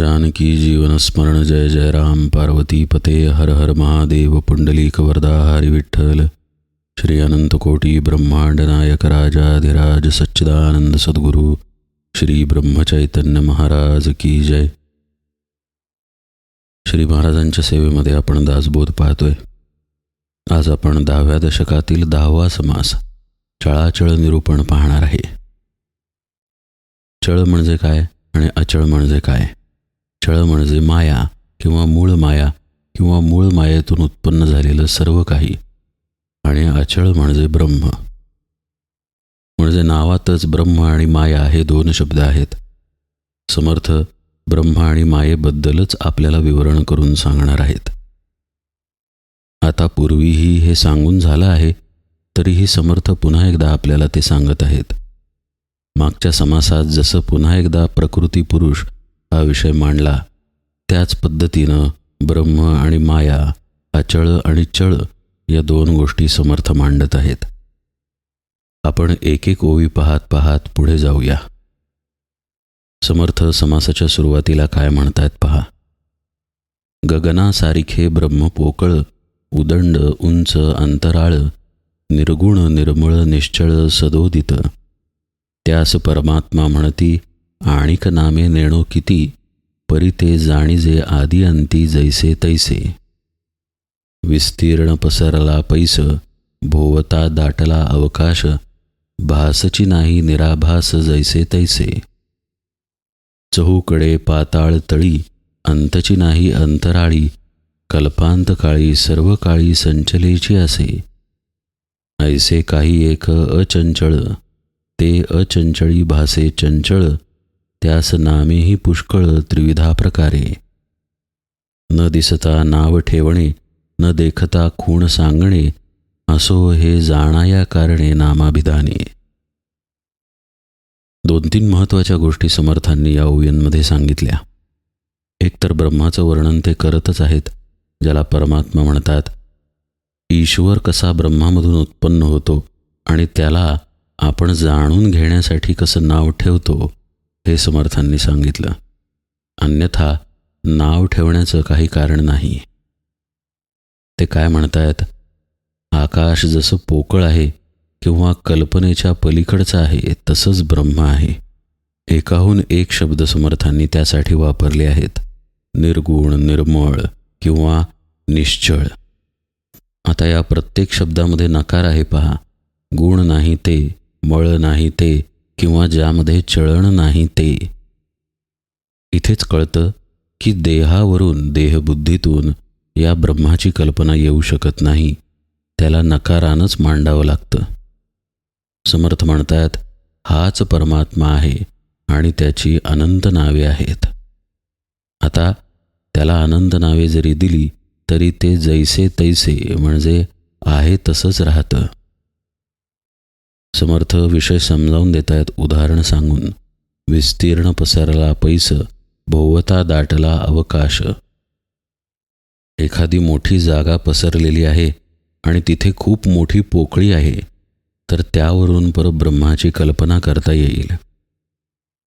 जानकी जीवनस्मरण जय जय राम। पार्वती पते हर हर महादेव। पुंडलीक वरदा हरी विठ्ठल। श्री अनंतकोटी ब्रह्मांड नायक राजाधिराज सच्चिदानंद सद्गुरू। श्री ब्रह्मचैतन्य महाराज की जय। श्री महाराजांच्या सेवेमध्ये आपण दासबोध पाहतोय. आज आपण दहाव्या दशकातील दहावा समास चळाचळ निरूपण पाहणार आहे. चळ म्हणजे काय आणि अचळ म्हणजे काय? छळ म्हणजे माया किंवा मूळ माया किंवा मूळ मायेतून उत्पन्न झालेलं सर्व काही आणि अचळ म्हणजे ब्रह्म. म्हणजे नावातच ब्रह्म आणि माया हे दोन शब्द आहेत. समर्थ ब्रह्म आणि मायेबद्दलच आपल्याला विवरण करून सांगणार आहेत. आता पूर्वीही हे सांगून झालं आहे तरीही समर्थ पुन्हा एकदा आपल्याला ते सांगत आहेत. मागच्या समासात जसं पुन्हा एकदा प्रकृती पुरुष हा विषय मांडला. त्याच पद्धतीनं ब्रह्म आणि माया अचळ आणि चळ या दोन गोष्टी समर्थ मांडत आहेत. आपण एक एक ओवी पाहत पाहत पुढे जाऊया. समर्थ समासाच्या सुरुवातीला काय म्हणतायत पहा. गगना सारिखे ब्रह्म पोकळ उदंड उंच अंतराळ निर्गुण निर्मळ निश्चळ सदोदित. त्यास परमात्मा म्हणती आणिक नामे नेणो किती परी ते जाणीजे आदी अंती जैसे तैसे. विस्तीर्ण पसरला पैस भोवता दाटला अवकाश भासची नाही निराभास जैसे तैसे. चहूकडे पाताळ तळी अंतची नाही अंतराळी कल्पांत काळी सर्व काळी संचलेची असे. ऐसे काही एक अचंचळ ते अचंचळी भासे चंचळ त्यास नामेही पुष्कळ त्रिविधा प्रकारे. न दिसता नाव ठेवणे न देखता खूण सांगणे असो हे जाणाया कारणे नामाभिधाने. दोन तीन महत्त्वाच्या गोष्टी समर्थांनी या ओव्यांमध्ये सांगितल्या. एकतर ब्रह्माचं वर्णन ते करतच आहेत ज्याला परमात्मा म्हणतात. ईश्वर कसा ब्रह्मामधून उत्पन्न होतो आणि त्याला आपण जाणून घेण्यासाठी कसं नाव ठेवतो? हे समर्थांनी सांगितलं. अन्यथा नाव ठेवण्याचं काही कारण नाही. ते काय म्हणतायत? आकाश जसं पोकळ आहे किंवा कल्पनेच्या पलीकडचं आहे तसंच ब्रह्म आहे. एकाहून एक शब्द समर्थांनी त्यासाठी वापरले आहेत. निर्गुण निर्मळ किंवा निश्चळ. आता या प्रत्येक शब्दामध्ये नकार आहे पहा. गुण नाही ते मळ नाही ते किंवा ज्यामध्ये चळण नाही ते. इथेच कळतं की देहावरून देहबुद्धीतून या ब्रह्माची कल्पना येऊ शकत नाही. त्याला नकारानंच मांडावं लागतं. समर्थ म्हणतात हाच परमात्मा आहे आणि त्याची अनंत नावे आहेत. आता त्याला अनंत नावे जरी दिली तरी ते जैसे तैसे म्हणजे आहे तसंच राहतं. समर्थ विषय समजावून देत आहेत उदाहरण सांगून. विस्तीर्ण पसरला पैस भोवता दाटला अवकाश. एखादी मोठी जागा पसरलेली आहे आणि तिथे खूप मोठी पोकळी आहे तर त्यावरून परब्रह्माची कल्पना करता येईल.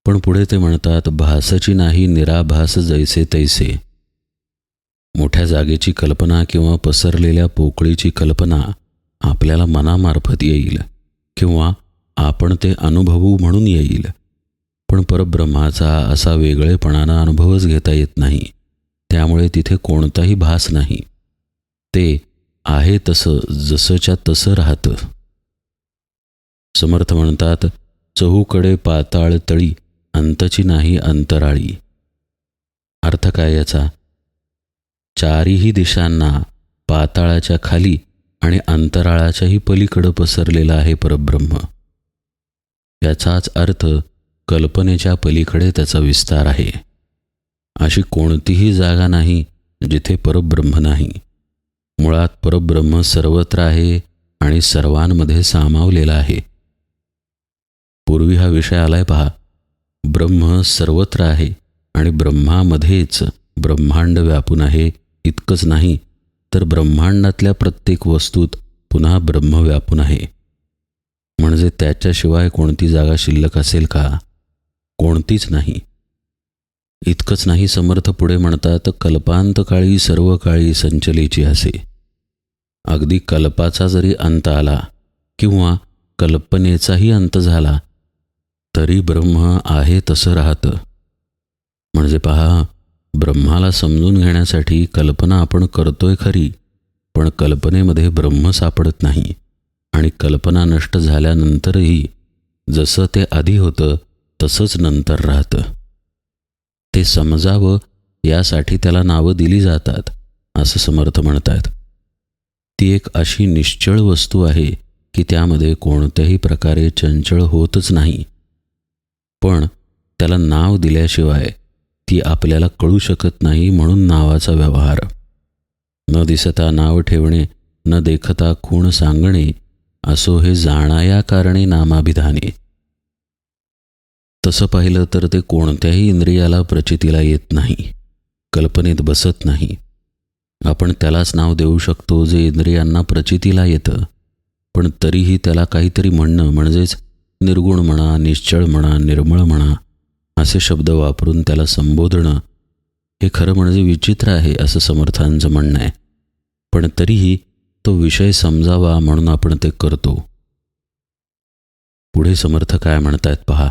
पण पुढे ते म्हणतात भासची नाही निराभास जैसे तैसे. मोठ्या जागेची कल्पना किंवा पसरलेल्या पोकळीची कल्पना आपल्याला मनामार्फत येईल. किंवा आपण ते अनुभवू म्हणून येईल. पण परब्रह्माचा असा वेगळेपणानं अनुभवच घेता येत नाही. त्यामुळे तिथे कोणताही भास नाही. ते आहे तसं जसंच्या तसं राहतं. समर्थ म्हणतात चहूकडे पाताळ तळी अंतची नाही अंतराळी. अर्थ काय याचा? चारीही दिशांना पाताळाच्या खाली आणि अंतराळाच्याही पलीकडं पसरलेलं आहे परब्रह्म. याचाच अर्थ कल्पनेच्या पलीकडे त्याचा विस्तार आहे. अशी कोणतीही जागा नाही जिथे परब्रह्म नाही. मुळात परब्रह्म सर्वत्र आहे आणि सर्वांमध्ये सामावलेला आहे. पूर्वी हा विषय आलाय पहा. ब्रह्म सर्वत्र आहे आणि ब्रह्मामध्येच ब्रह्मांड व्यापून आहे इतकंच नाही तर ब्रह्मांडातल्या प्रत्येक वस्तूत पुन्हा ब्रह्म व्यापून आहे. म्हणजे त्याच्याशिवाय कोणती जागा शिल्लक असेल का? कोणतीच नाही. इतकंच नाही समर्थ पुढे म्हणतात कल्पांत काळी सर्व काळी संचलेची असे. अगदी कल्पाचा जरी अंत आला किंवा कल्पनेचाही अंत झाला तरी ब्रह्म आहे तसं राहतं. म्हणजे पहा ब्रह्माला समजून घेण्यासाठी कल्पना आपण करतोय खरी पण कल्पनेमध्ये ब्रह्म सापडत नाही आणि कल्पना नष्ट झाल्यानंतरही जसं ते आधी होतं तसंच नंतर राहतं. ते समजावं यासाठी त्याला नावं दिली जातात असं समर्थ म्हणतात. ती एक अशी निश्चळ वस्तू आहे की त्यामध्ये कोणत्याही प्रकारे चंचळ होतच नाही. पण त्याला नाव दिल्याशिवाय ती आपल्याला कळू शकत नाही म्हणून नावाचा व्यवहार. न दिसता नाव ठेवणे न देखता खूण सांगणे असो हे जाणाया कारणे नामाभिधाने. तसं पाहिलं तर ते कोणत्याही इंद्रियाला प्रचितीला येत नाही कल्पनेत बसत नाही. आपण त्यालाच नाव देऊ शकतो जे इंद्रियांना प्रचितीला येतं पण तरीही त्याला काहीतरी म्हणणं म्हणजेच निर्गुण म्हणा निश्चळ म्हणा निर्मळ म्हणा असे शब्द वापरून त्याला संबोधणं हे खरं म्हणजे विचित्र आहे असं समर्थांचं म्हणणं आहे. पण तरीही तो विषय समजावा म्हणून आपण ते करतो. पुढे समर्थ काय म्हणतायत पहा.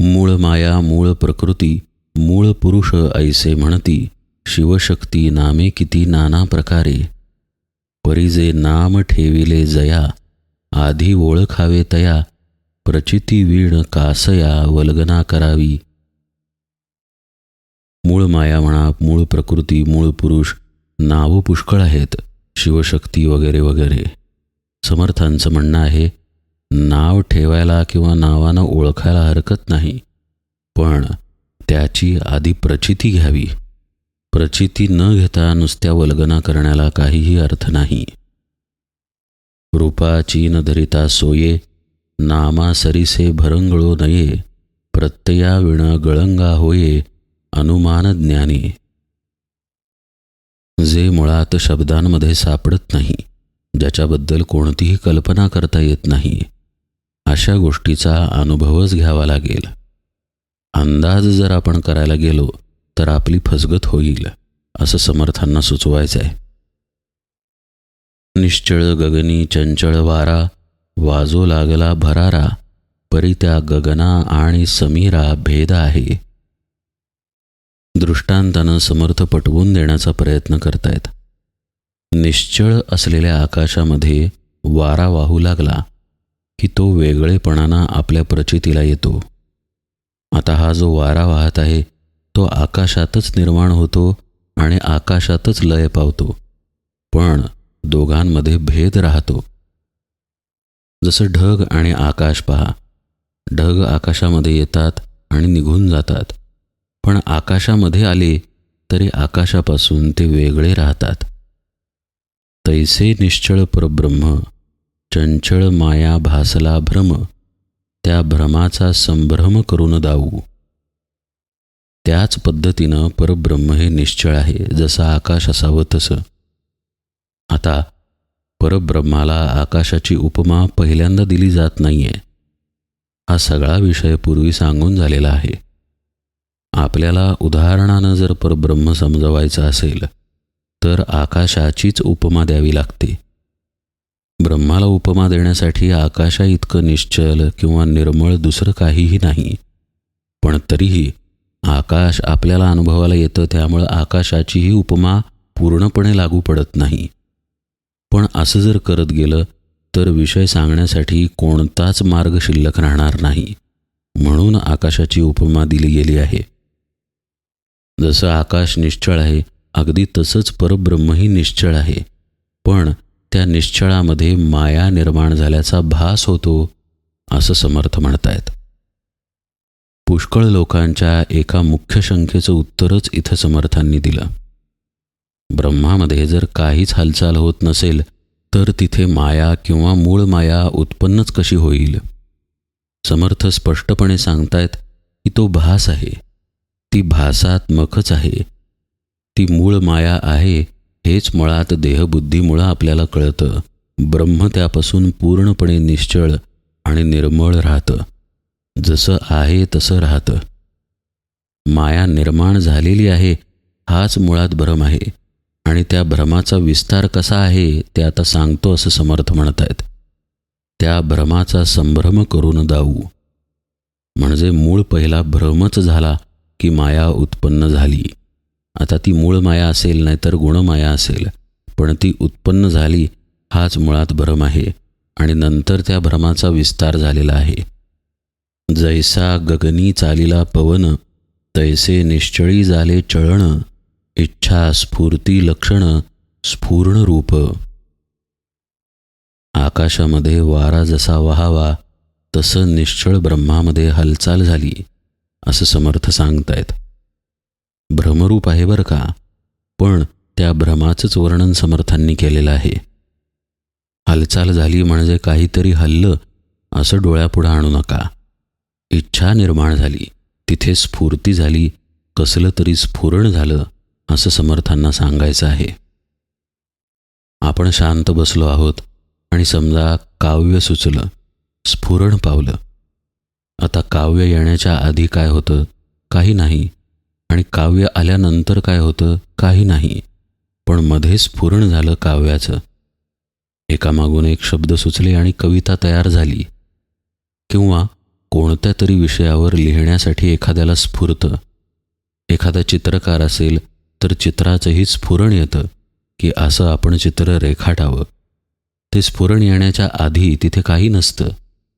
मूळ माया मूळ प्रकृती मूळ पुरुष ऐसे म्हणती शिवशक्ती नामे किती नाना प्रकारे. परिजे नाम ठेविले जया आधी ओळखावे तया प्रचिती वीण कासया वल्गना करावी. मूळ माया म्हणा मूळ प्रकृती मूळ पुरुष नावं पुष्कळ आहेत शिवशक्ती वगैरे वगैरे. समर्थांचं म्हणणं आहे नाव ठेवायला किंवा नावानं ओळखायला हरकत नाही पण त्याची आधी प्रचिती घ्यावी. प्रचिती न घेता नुसत्या वल्गना करण्याला काहीही अर्थ नाही. रूपा चीन धरिता सोये नामा सरीसे भरंगळो नये प्रत्ययाविण गळंगा होये अनुमान ज्ञानी. जे मुळात शब्दांमध्ये सापडत नाही ज्याच्याबद्दल कोणतीही कल्पना करता येत नाही अशा गोष्टीचा अनुभवच घ्यावा लागेल. अंदाज जर आपण करायला गेलो तर आपली फसगत होईल असं समर्थांना सुचवायचं आहे निश्चळ गगनी चंचळ वारा वाजो लागला भरारा परी त्या गगना आणि समीरा भेद आहे. दृष्टांतानं समर्थ पटवून देण्याचा प्रयत्न करतायत. निश्चळ असलेल्या आकाशामध्ये वारा वाहू लागला की तो वेगळेपणानं आपल्या प्रचितीला येतो. आता हा जो वारा वाहत आहे तो आकाशातच निर्माण होतो आणि आकाशातच लय पावतो. पण दोघांमध्ये भेद राहतो. जसं ढग आणि आकाश पहा. ढग आकाशामध्ये येतात आणि निघून जातात. पण आकाशामध्ये आले तरी आकाशापासून ते वेगळे राहतात. तैसे निश्चळ परब्रह्म चंचळ माया भासला भ्रम त्या भ्रमाचा संभ्रम करून दाऊ. त्याच पद्धतीनं परब्रह्म हे निश्चळ आहे जसं आकाश असावं तसं. आता परब्रह्माला आकाशाची उपमा पहिल्यांदा दिली जात नाहीये. हा सगळा विषय पूर्वी सांगून झालेला आहे. आपल्याला उदाहरणानं जर परब्रह्म समजवायचं असेल तर आकाशाचीच उपमा द्यावी लागते. ब्रह्माला उपमा देण्यासाठी आकाशा इतकं निश्चल किंवा निर्मळ दुसरं काहीही नाही. पण तरीही आकाश आपल्याला अनुभवाला येतं त्यामुळं आकाशाचीही उपमा पूर्णपणे लागू पडत नाही. पण असं जर करत गेलं तर विषय सांगण्यासाठी कोणताच मार्ग शिल्लक राहणार नाही म्हणून आकाशाची उपमा दिली गेली आहे. जसं आकाश निश्चळ आहे अगदी तसंच परब्रह्मही निश्चळ आहे पण त्या निश्चळामध्ये माया निर्माण झाल्याचा भास होतो असं समर्थ म्हणतायत. पुष्कळ लोकांच्या एका मुख्य शंकेचं उत्तरच इथं समर्थांनी दिलं. ब्रह्मामध्ये जर काहीच हालचाल होत नसेल तर तिथे माया किंवा मूळ माया उत्पन्नच कशी होईल? समर्थ स्पष्टपणे सांगतायत की तो भास आहे. ती भासात्मकच आहे. ती मूळ माया आहे हेच मुळात देहबुद्धीमुळं आपल्याला कळतं. ब्रह्म त्यापासून पूर्णपणे निश्चळ आणि निर्मळ राहतं. जसं आहे तसं राहतं. माया निर्माण झालेली आहे हाच मुळात भ्रम आहे. आणि त्या भ्रमाचा विस्तार कसा आहे ते आता सांगतो असं समर्थ म्हणत आहेत त्या भ्रमाचा संभ्रम करून दाऊ म्हणजे मूळ पहिला भ्रमच झाला की माया उत्पन्न झाली. आता ती मूळ माया असेल नाहीतर गुणमाया असेल. पण ती उत्पन्न झाली हाच मुळात भ्रम आहे. आणि नंतर त्या भ्रमाचा विस्तार झालेला आहे. जैसा गगनी चालिला पवन तैसे निश्चळी झाले चळण. इच्छा स्फूर्ती लक्षण स्फूर्ण रूप आकाशामध्ये वारा जसा वहावा तसं निश्चळ ब्रह्मामध्ये हालचाल झाली असं समर्थ सांगतायत. भ्रमरूप आहे बरं का पण त्या भ्रमाचंच वर्णन समर्थांनी केलेलं आहे. हालचाल झाली म्हणजे काहीतरी हल्लं असं डोळ्यापुढं आणू नका. इच्छा निर्माण झाली तिथे स्फूर्ती झाली कसलं तरी स्फुरण झालं असं समर्थांना सांगायचं आहे. आपण शांत बसलो आहोत आणि समजा काव्य सुचलं स्फुरण पावलं. आता काव्य येण्याच्या आधी काय होतं काही नाही. आणि काव्य आल्यानंतर काय होतं काही नाही. पण मध्ये स्फुरण झालं काव्याचं. एकामागून एक शब्द सुचले आणि कविता तयार झाली. किंवा कोणत्या तरी विषयावर लिहिण्यासाठी एखाद्याला स्फुरतं. एखादा चित्रकार असेल तर चित्राचंही स्फुरण येतं की असं आपण चित्र रेखाटावं. ते स्फुरण येण्याच्या आधी तिथे काही नसतं.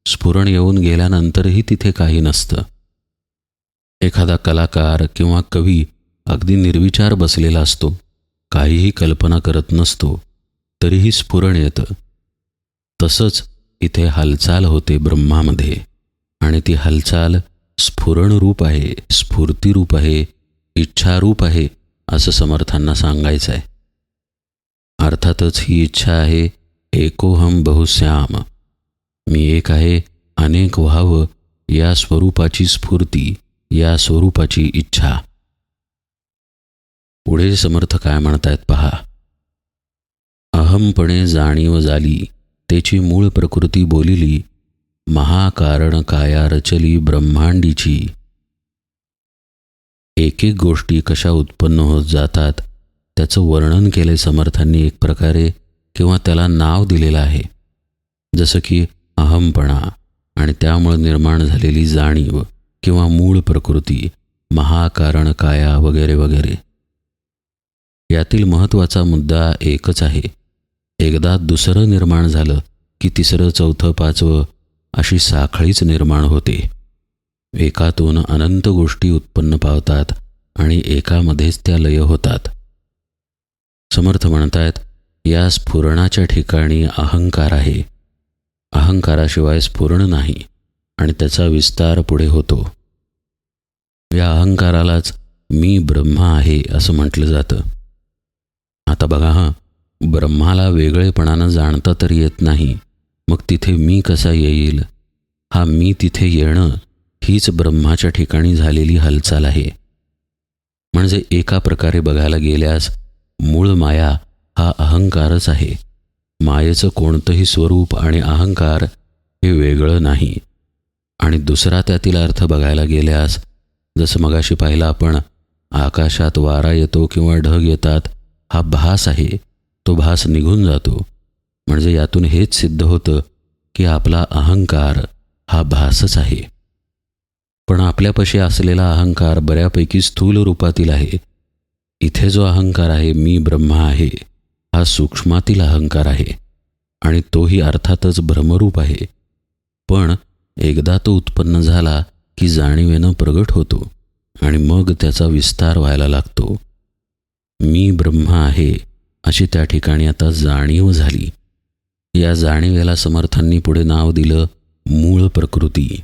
स्फुरण येऊन गेल्यानंतरही तिथे काही नसतं. एखादा कलाकार किंवा कवी अगदी निर्विचार बसलेला असतो. काहीही कल्पना करत नसतो तरीही स्फुरण येतं. तसंच इथे हालचाल होते ब्रह्मामध्ये आणि ती हालचाल स्फुरणरूप आहे स्फूर्तीरूप आहे इच्छारूप आहे असं समर्थांना सांगायचं आहे अर्थातच ही इच्छा आहे एकोहम बहुश्याम मी एक आहे अनेक व्हावं या स्वरूपाची स्फूर्ती या स्वरूपाची इच्छा. पुढे समर्थ काय म्हणतायत पहा. अहमपणे जाणीव झाली त्याची मूळ प्रकृती बोलिली महाकारण काया रचली ब्रह्मांडीची. एक एक गोष्टी कशा उत्पन्न होत जातात त्याचं वर्णन केले समर्थांनी एक प्रकारे किंवा त्याला नाव दिलेलं आहे. जसं की अहमपणा आणि त्यामुळे निर्माण झालेली जाणीव किंवा मूळ प्रकृती महाकारण काया वगैरे वगैरे. यातील महत्त्वाचा मुद्दा एकच आहे. एकदा दुसरं निर्माण झालं की तिसरं चौथं पाचवं अशी साखळीच निर्माण होते. एकातून अनंत गोष्टी उत्पन्न पावतात आणि एकामध्येच त्या लय होतात. समर्थ म्हणतायत या स्फुरणाच्या ठिकाणी अहंकार आहे. अहंकाराशिवाय स्फुरण नाही आणि त्याचा विस्तार पुढे होतो. या अहंकारालाच मी ब्रह्मा आहे असं म्हटलं जातं. आता बघा हां ब्रह्माला वेगळेपणानं जाणता तर येत नाही मग तिथे मी कसा येईल? हा मी तिथे येणं हीच ब्रह्माच्या ठिकाणी झालेली हालचाल आहे. म्हणजे एका प्रकारे बघायला गेल्यास मूळ माया हा अहंकारच आहे. मायेचं कोणतंही स्वरूप आणि अहंकार हे वेगळं नाही. आणि दुसरा त्यातील अर्थ बघायला गेल्यास जसं मगाशी पाहिलं आपण आकाशात वारा येतो किंवा ढग येतात हा भास आहे तो भास निघून जातो. म्हणजे यातून हेच सिद्ध होतं की आपला अहंकार हा भासच आहे. पण आपल्यापाशी असलेला अहंकार बऱ्यापैकी स्थूल रूपातील आहे. इथे जो अहंकार आहे मी ब्रह्मा आहे. हा सूक्ष्मातील अहंकार आहे. आणि तोही अर्थातच भ्रमरूप आहे. पण एकदा तो उत्पन्न झाला की जाणीवेनं प्रगट होतो आणि मग त्याचा विस्तार व्हायला लागतो. मी ब्रह्मा आहे अशी त्या ठिकाणी आता जाणीव झाली. या जाणीवेला समर्थांनी पुढे नाव दिलं मूळ प्रकृती.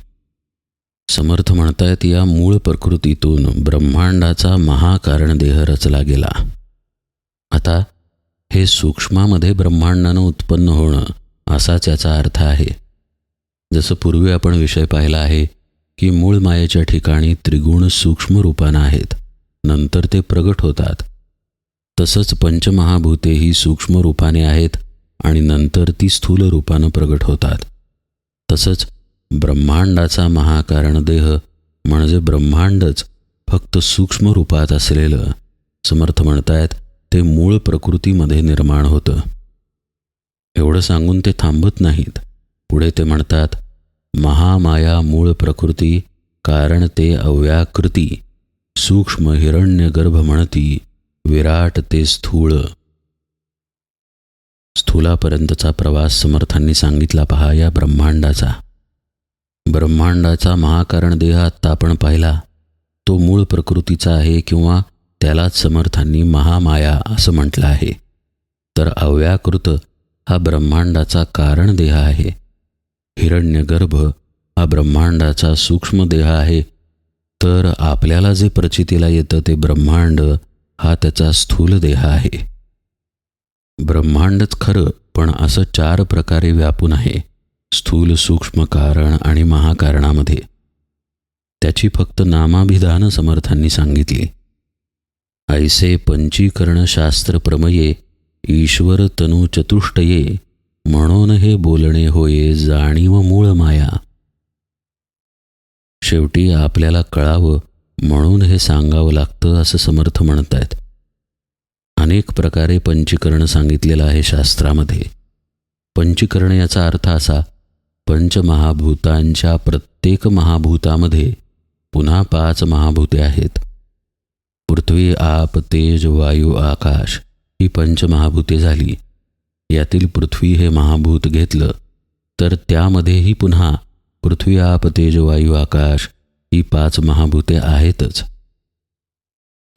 समर्थ म्हणतायत या मूळ प्रकृतीतून ब्रह्मांडाचा महाकारण देह रचला गेला. आता हे सूक्ष्मामध्ये ब्रह्मांडानं उत्पन्न होणं असाच याचा अर्थ आहे. जसं पूर्वी आपण विषय पाहिला आहे की मूळ मायेच्या ठिकाणी त्रिगुण सूक्ष्म रूपानं आहेत नंतर ते प्रगट होतात. तसंच पंचमहाभूतेही सूक्ष्म रूपाने आहेत आणि नंतर ती स्थूल रूपानं प्रगट होतात. तसंच ब्रह्मांडाचा महाकारण देह म्हणजे ब्रह्मांडच फक्त सूक्ष्म रूपात असलेलं. समर्थ म्हणतायत ते मूळ प्रकृतीमध्ये निर्माण होतं. एवढं सांगून ते थांबत नाहीत. पुढे ते म्हणतात महामाया मूळ प्रकृती कारण ते अव्याकृती. सूक्ष्म हिरण्य गर्भ म्हणती विराट ते स्थूळ. स्थूलापर्यंतचा प्रवास समर्थांनी सांगितला पहा या ब्रह्मांडाचा. ब्रह्मांडाचा महाकारण देह आत्ता आपण पाहिला तो मूळ प्रकृतीचा आहे किंवा त्यालाच समर्थांनी महामाया असं म्हटलं आहे. तर अव्याकृत हा ब्रह्मांडाचा कारण देह आहे. हिरण्यगर्भ हा ब्रह्मांडाचा सूक्ष्म देह आहे. तर आपल्याला जे प्रचितीला येतं ते ब्रह्मांड हा त्याचा स्थूल देह आहे. ब्रह्मांडच खरं पण असं चार प्रकारे व्यापून आहे. स्थूल सूक्ष्म कारण आणि महाकारणामध्ये. त्याची फक्त नामाभिधान समर्थांनी सांगितली. ऐसे पंचीकरण शास्त्र प्रमये ईश्वर तनु चतुष्टये म्हणून हे बोलणे होये जाणीव मूळ माया. शेवटी आपल्याला कळावं म्हणून हे सांगावं लागतं असं समर्थ म्हणत आहेत अनेक प्रकारे पंचीकरण सांगितलेलं आहे शास्त्रामध्ये. पंचीकरण याचा अर्थ असा पंचमहाभूतांच्या प्रत्येक महाभूतामध्ये पुन्हा पाच महाभूते आहेत. पृथ्वी आप तेज वायू आकाश ही पंचमहाभूते झाली. यातील पृथ्वी हे महाभूत घेतलं तर त्यामध्येही पुन्हा पृथ्वी आप तेज वायू आकाश ही पाच महाभूते आहेतच.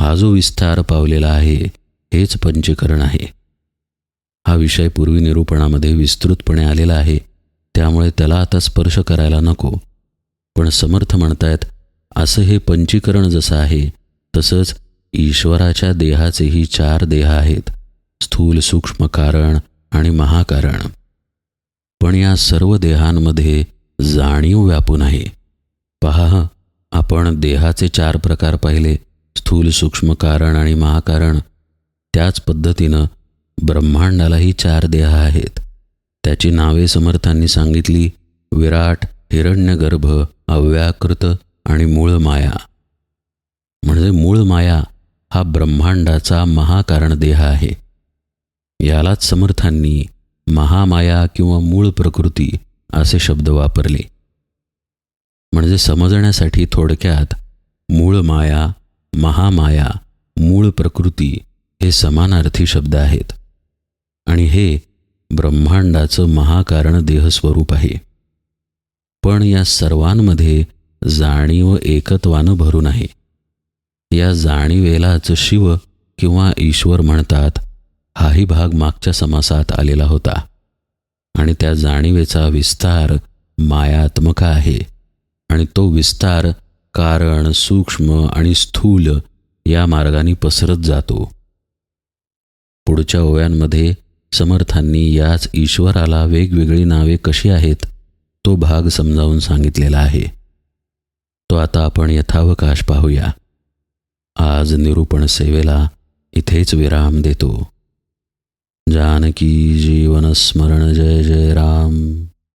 हा जो विस्तार पावलेला आहे हेच पंचकरण आहे. हा विषय पूर्वी निरूपणामध्ये विस्तृतपणे आलेला आहे. त्यामुळे त्याला आता स्पर्श करायला नको. पण समर्थ म्हणतायत असं हे पंचीकरण जसं आहे तसंच ईश्वराच्या देहाचेही चार देह आहेत स्थूल सूक्ष्म कारण आणि महाकारण. पण या सर्व देहांमध्ये जाणीव व्यापून आहे. पहा आपण देहाचे चार प्रकार पाहिले स्थूल सूक्ष्म कारण आणि महाकारण. त्याच पद्धतीनं ब्रह्मांडालाही चार देह आहेत. त्याची नावे समर्थांनी सांगितली विराट हिरण्यगर्भ अव्याकृत आणि मूळ माया म्हणजे मूळ माया हा ब्रह्मांडाचा महाकारण देह आहे. यालाच समर्थांनी महामाया किंवा मूळ प्रकृती असे शब्द वापरले. म्हणजे समजण्यासाठी थोडक्यात मूळ माया महामाया मूळ प्रकृती हे समानार्थी शब्द आहेत. आणि हे ब्रह्मांडाचं महाकारण देहस्वरूप आहे. पण या सर्वांमध्ये जाणीव एकत्वानं भरून आहे. या जाणीवेलाच शिव किंवा ईश्वर म्हणतात हाही भाग मागच्या समासात आलेला होता. आणि त्या जाणीवेचा विस्तार मायात्मक आहे. आणि तो विस्तार कारण सूक्ष्म आणि स्थूल या मार्गाने पसरत जातो. पुढच्या ओव्यांमध्ये समर्थांनी याच ईश्वराला वेगवेगळी नावे कशी आहेत तो भाग समजावून सांगितलेला आहे. तो आता आपण यथावकाश पाहूया. आज निरूपण सेवेला इथेच विराम देतो. जानकी जीवन स्मरण जय जय राम.